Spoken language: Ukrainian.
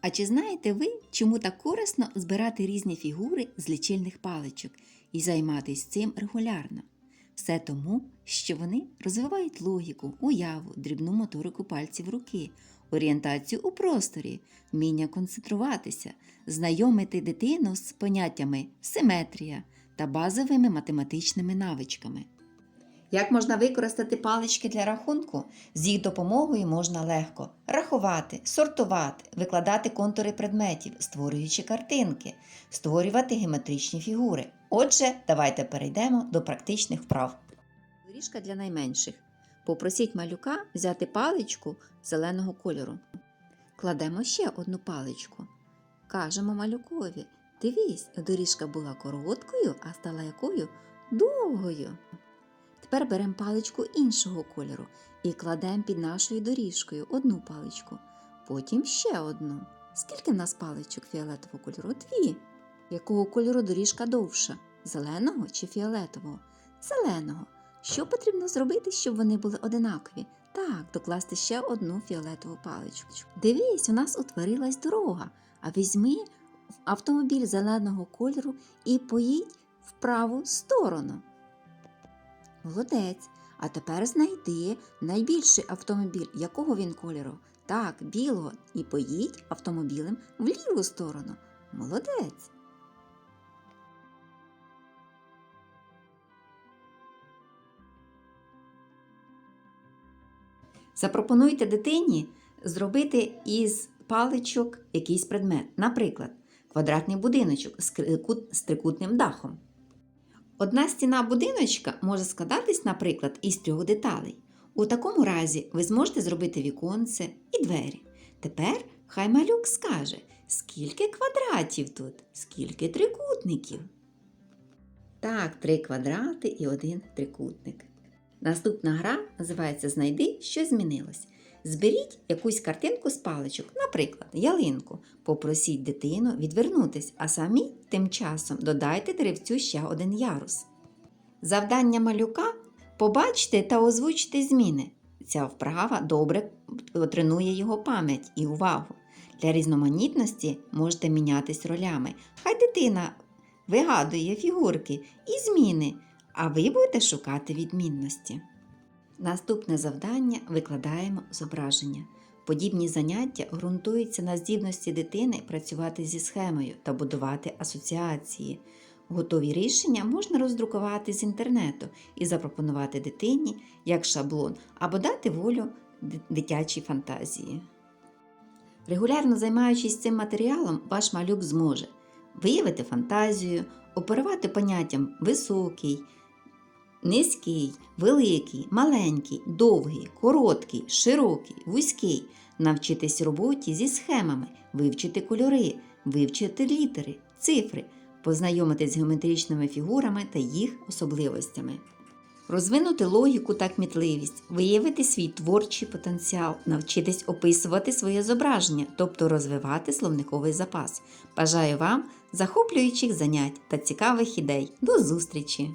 А чи знаєте ви, чому так корисно збирати різні фігури з лічильних паличок і займатися цим регулярно? Все тому, що вони розвивають логіку, уяву, дрібну моторику пальців руки, орієнтацію у просторі, вміння концентруватися, знайомити дитину з поняттями симетрія та базовими математичними навичками. Як можна використати палички для рахунку? З їх допомогою можна легко рахувати, сортувати, викладати контури предметів, створюючи картинки, створювати геометричні фігури. Отже, давайте перейдемо до практичних вправ. Доріжка для найменших. Попросіть малюка взяти паличку зеленого кольору. Кладемо ще одну паличку. Кажемо малюкові: дивись, доріжка була короткою, а стала якою довгою. Тепер беремо паличку іншого кольору і кладемо під нашою доріжкою одну паличку, потім ще одну. Скільки в нас паличок фіолетового кольору? Дві. Якого кольору доріжка довша? Зеленого чи фіолетового? Зеленого. Що потрібно зробити, щоб вони були одинакові? Так, докласти ще одну фіолетову паличку. Дивись, у нас утворилась дорога. А візьми автомобіль зеленого кольору і поїдь в праву сторону. Молодець. А тепер знайди найбільший автомобіль, якого він кольору? Так, білого. І поїдь автомобілем в ліву сторону. Молодець. Запропонуйте дитині зробити із паличок якийсь предмет. Наприклад, квадратний будиночок з трикутним дахом. Одна стіна будиночка може складатись, наприклад, із трьох деталей. У такому разі ви зможете зробити віконце і двері. Тепер хай малюк скаже, скільки квадратів тут, скільки трикутників. Так, три квадрати і один трикутник. Наступна гра називається Знайди, що змінилось. Зберіть якусь картинку з паличок, наприклад, ялинку. Попросіть дитину відвернутись, а самі тим часом додайте деревцю ще один ярус. Завдання малюка побачте та озвучте зміни. Ця вправа добре тренує його пам'ять і увагу. Для різноманітності можете мінятись ролями. Хай дитина вигадує фігурки і зміни, а ви будете шукати відмінності. Наступне завдання викладаємо зображення. Подібні заняття ґрунтуються на здібності дитини працювати зі схемою та будувати асоціації. Готові рішення можна роздрукувати з інтернету і запропонувати дитині як шаблон або дати волю дитячій фантазії. Регулярно займаючись цим матеріалом, ваш малюк зможе виявити фантазію, оперувати поняттям високий, низький, великий, маленький, довгий, короткий, широкий, вузький, навчитись роботі зі схемами, вивчити кольори, вивчити літери, цифри, познайомитись з геометричними фігурами та їх особливостями. Розвинути логіку та кмітливість, виявити свій творчий потенціал, навчитись описувати своє зображення, тобто розвивати словниковий запас. Бажаю вам захоплюючих занять та цікавих ідей. До зустрічі!